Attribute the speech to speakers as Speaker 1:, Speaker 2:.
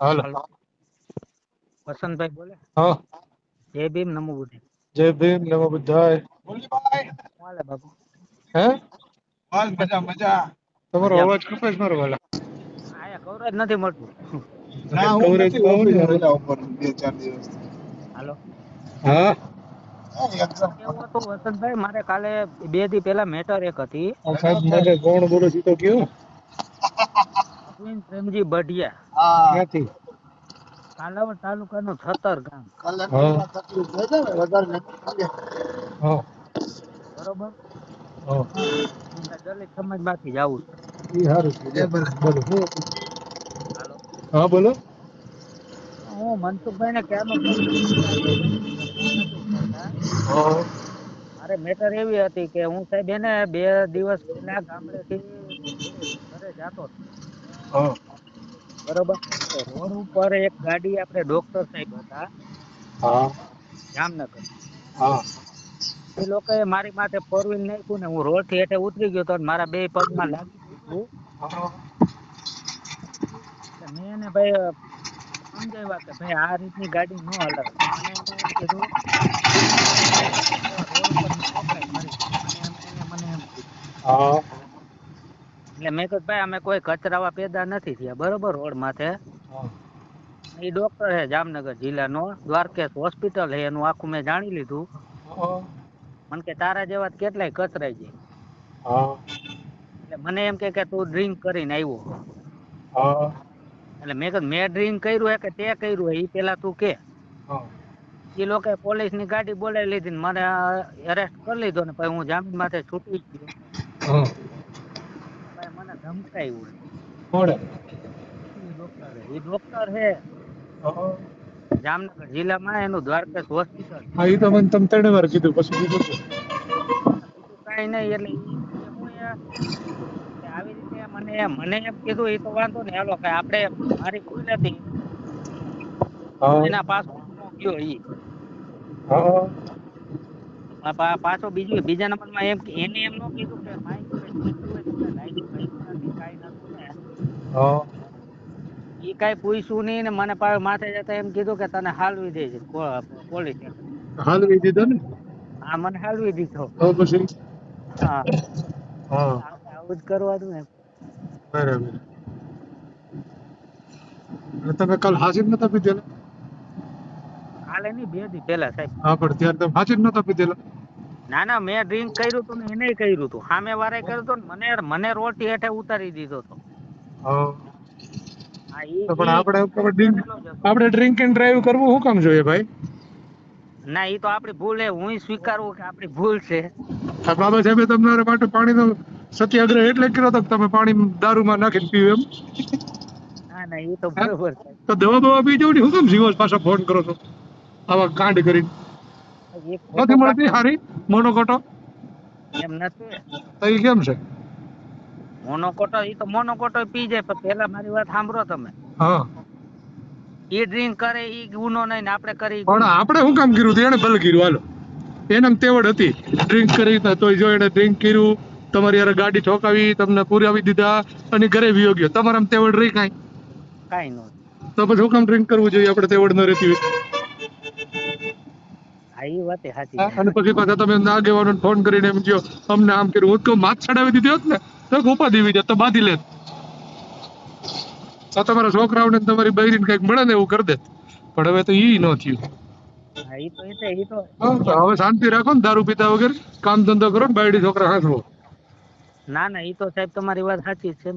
Speaker 1: હાલો.
Speaker 2: Hello. Vasantbhai બોલે?
Speaker 1: હા.
Speaker 2: જય ભીમ નમો બુદ્ધિ.
Speaker 1: જય ભીમ નમો બુદ્ધાય.
Speaker 2: હાલે બાપુ.
Speaker 1: હે?
Speaker 3: બસ મજા મજા.
Speaker 1: તમારો
Speaker 2: મજામાં.
Speaker 1: અવાજ કપાય છે મારો વાલા.
Speaker 2: આયા કવરેજ નથી મળતું.
Speaker 3: ના હું
Speaker 1: coverage
Speaker 3: નથી
Speaker 1: બહુ
Speaker 3: ઓફિસ
Speaker 1: છે.
Speaker 3: રજા ઉપર બે ચાર દિવસ.
Speaker 2: હાલો.
Speaker 1: હા.
Speaker 3: એક્ઝામ
Speaker 2: કેવું હતું વસંતભાઈ? મારે કાલે બે દી પહેલા મેટર એક હતી.
Speaker 1: આ સાહેબ મારે કોણ બોલો છે તો કયો?
Speaker 2: અશ્વિન પ્રેમજી બઢિયા
Speaker 1: ક્યાંથી?
Speaker 2: કાલાવડ તાલુકાનું છતર ગામ. બરોબર? દલિત સમાજમાંથી જ આવું છું.
Speaker 1: ઈ સારું છે.
Speaker 3: એ બરાબર.
Speaker 1: બોલો. શું?
Speaker 2: હાલો.
Speaker 1: હા બોલો.
Speaker 2: હું મનસુખભાઈ ને
Speaker 1: ક્યાંનો
Speaker 2: મારે મેટર એવી હતી કે હું સાહેબ એને બે દિવસ પહેલા ગામડેથી ઘરે જાતો હતો. બરોબર. રોડ ઉપર એક ગાડી આપણે ડોક્ટર સાહેબ હતા.
Speaker 1: હા.
Speaker 2: જામનગર.
Speaker 1: હા.
Speaker 2: એ લોકોએ મારી માથે ફોર વ્હીલ નાખ્યું ને હું રોડથી હેઠે ઉતરી ગયો તો મારા બે પગમાં લાગી ગયું મેં એને ભાઈ સમજાવ્યા કે ભાઈ આ રીતની ગાડી ન હલાવે. મને કીધું રોડ મને એમ મને એમ
Speaker 1: હા.
Speaker 2: એટલે મેં કીધું ભાઈ અમે કોઈ કચરાવા પેદા નથી થયા. બરોબર રોડ માથે. એ ડોક્ટર છે જામનગર જિલ્લાનો. દ્વારકેશ હોસ્પિટલ છે એનું આખું મેં જાણી લીધું. મને કે તારા જેવા કેટલાય કચરાઈ જાય એટલે મને એમ કે કે તું ડ્રિંક કરીને આવ્યો એટલે મેં કીધું મેં ડ્રિંક કર્યું હે કે તે કર્યું હે? એ પેલા તું કે. એ લોકો પોલીસની ગાડી બોલાવી લીધી મને અરેસ્ટ કરી લીધો ને પછી હું જામીન માથે છૂટી ગયો.
Speaker 1: હા
Speaker 2: ભાઈ મને ધમકાયું હે
Speaker 1: કોણે
Speaker 2: એ ડોક્ટર હે. જામનગર જિલ્લામાં એનું દ્વારકેશ હોસ્પિટલ.
Speaker 1: હા એ તો મને તમે ત્રણે વાર કીધું પછી
Speaker 2: બીજું કાંઈ નહીં એટલે આવી રીતે મને મને એમ કીધું એ તો વાંધો નહીં. હાલો કે આપણે મારી ભૂલ
Speaker 1: નથી
Speaker 2: એના પાછો ગયો ઈ. પાછો બીજું બીજા નંબરમાં એમ એને એમ નો કીધું કે માઇક કોઈ પૂછ્યું હોય તને લાગ્યું ભાગ્યું નથી કાંઈ નતું ને
Speaker 1: હા.
Speaker 2: કઈ પૂછ્યું નહીં ને મને માથે જતા એમ કીધું કે તને હાલવી દે છે પોલીસ.
Speaker 1: હાલવી દીધો ને?
Speaker 2: હા મને હાલવી દીધો.
Speaker 1: તો પછી?
Speaker 2: હા.
Speaker 1: હા.
Speaker 2: આવું જ કરવાનું ને
Speaker 1: બરાબર. તમે કાલ હાજર નતા પીધેલા?
Speaker 2: કાલે નહીં બે દી પહેલા સાહેબ.
Speaker 1: હા પણ ત્યારે તમે હાજર નતા પીધેલા?
Speaker 2: ના ના મેં ડ્રિંક કર્યું તું એને કર્યું હતું. સામે વારે કર્યું તો ને મને મને રોટી હેઠે ઉતારી દીધો
Speaker 1: તો પણ આપણે આપણે ડ્રિંક એન્ડ ડ્રાઈવ કરવું શું કામ જોઈએ ભાઈ?
Speaker 2: ના એ તો આપણી ભૂલ હે હું સ્વીકારું કે આપણી ભૂલ છે.
Speaker 1: આ બાબા સાહેબે તમારા માટે પાણીનો સત્યાગ્રહ એટલે કર્યો તો તમે પાણી દારૂમાં નાખીને પીવું એમ?
Speaker 2: ના ના એ તો બરોબર છે.
Speaker 1: તો દવા બવા પી જવું શું કામ જીવો પાછો ફોન કરો છો? આવા કાંડ કરીને. નથી મળતી હારી? મોનોકોટો
Speaker 2: એમ નથી.
Speaker 1: તો એ કેમ છે?
Speaker 2: મોનોકોટો ઈ તો મોનોકોટો પી જાય પણ પેલા મારી વાત સાંભળો તમે.
Speaker 1: હા.
Speaker 2: ઈ ડ્રિંક કરે ઈ ગુનો નહીં આપણે કરી
Speaker 1: પણ આપણે શું કામ કર્યું એને ભલે કર્યું હાલો. એને તેવડ હતી. ડ્રિંક કરી તો તોય જો એને ડ્રિંક કર્યું તમારી યાર ગાડી ઠોકાવી તમને પુરાવી દીધા અને ઘરે વિયો ગયો. તમારે આમ તેવડ રહી કાંઈ?
Speaker 2: કાંઈ ન
Speaker 1: તો પછી શું કામ ડ્રિંક કરવું જોઈએ? આપણે તેવડ ન રહેતી હોય.
Speaker 2: હા વાત સાચી
Speaker 1: અને પછી પાછા તમે ના આગેવાનો ફોન કરીને એમ કયો અમને આમ કર્યું. હું તો માથ ચડાવી દીધી હોત ને. તો ગોપા દેવી તો બાંધી લેત તો તમારા છોકરાઓને ને તમારી બૈરીને કંઈક મળે ને એવું કરી દેત પણ હવે તો ઈ ન થયું. હવે શાંતિ રાખો ને દારૂ પીતા વગર કામ ધંધો કરો ને બાયડી છોકરા હાંસવો
Speaker 2: ના ના ઈ તો સાહેબ તમારી વાત સાચી છે.